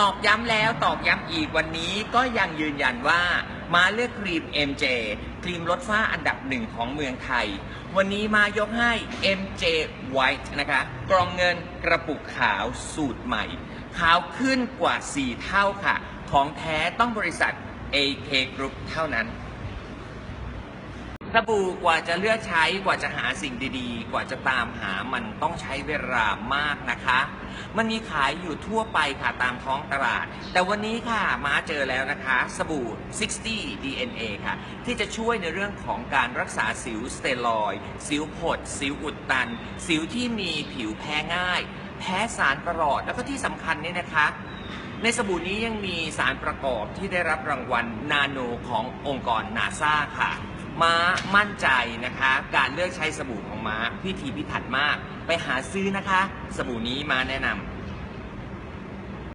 ตอกย้ำแล้วตอกย้ำอีกวันนี้ก็ยังยืนยันว่ามาเลือกครีม MJ ครีมลดฝ้าอันดับหนึ่งของเมืองไทย วันนี้มายกให้ MJ White นะคะ กรองเงินกระปุกขาวสูตรใหม่ ขาวขึ้นกว่า 4 เท่าค่ะ ของแท้ต้องบริษัท AK Group เท่านั้นสบู่กว่าจะเลือกใช้กว่าจะหาสิ่งดีๆ กว่าจะตามหามันต้องใช้เวลามากนะคะ มันมีขายอยู่ทั่วไปค่ะตามท้องตลาด แต่วันนี้ค่ะมาเจอแล้วนะคะ สบู่ 60 DNA ค่ะ ที่จะช่วยในเรื่องของการรักษาสิวสเตียรอย สิวผด สิวอุดตัน สิวที่มีผิวแพ้ง่าย แพ้สารประหลอด แล้วก็ที่สำคัญเนี่ยนะคะในสบู่นี้ยังมีสารประกอบที่ได้รับรางวัลนาโนขององค์กรนาซาค่ะ ม้ามั่นใจนะคะ การเลือกใช้สบู่ของม้าพิธีพิถันมาก ไปหาซื้อนะคะ สบู่นี้มาแนะนำ